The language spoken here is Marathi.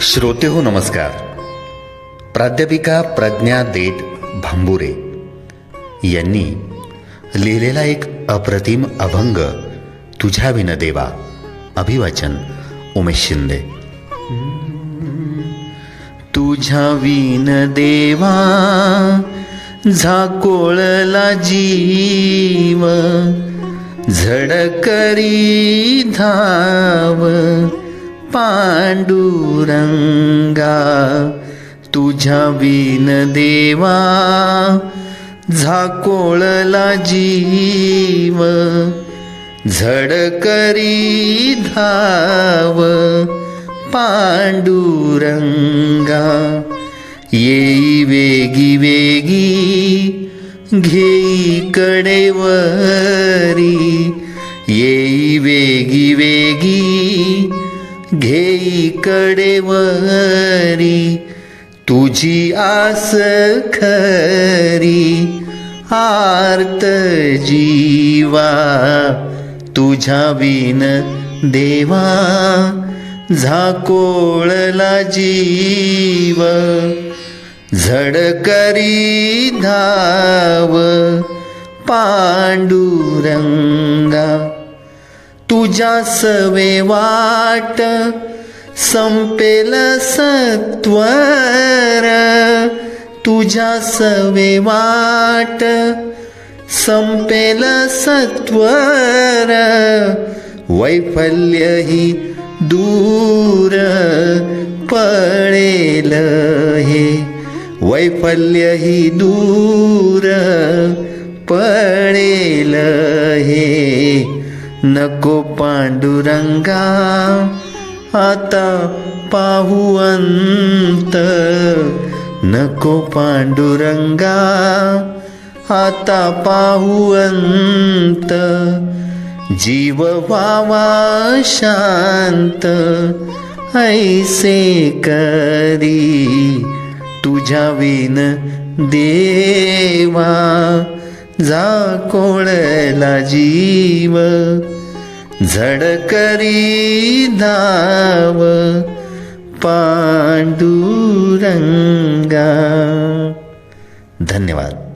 श्रोते हो नमस्कार. प्राध्यापिका प्रज्ञा देत भांबुरे यांनी लिहिलेला एक अप्रतिम अभंग तुझ्या विन देवा अभिवाचन उमेश शिंदे. तुझ्या विन देवा झाकोळला जीव झडकरी धाव पांडुरंगा तुझ्या विन देवा झाकोळला जीव झडकरी धाव पांडुरंगा येई वेगी वेगी घेई कडेवरी. घेई कडेवरी तुझी आस खरी आर्त जीवा तुझ्या विन देवा झाकोळला जीव झडकरी धाव पांडुरंगा तुझ्या सवे वाट संपेल सत्वर. तुझ्या सवे वाट संपेल सत्वर. वैफल्य ही दूर पळेल हे. वैफल्य ही दूर पळेल हे. नको पांडुरंगा आता पाहू अंत. नको पांडुरंगा आता पाहू अंत. जीव व्हावा शांत ऐसे करी तुझ्या विन देवा. जा कोळला जीव. झडकरी धाव पांडुरंगा. धन्यवाद.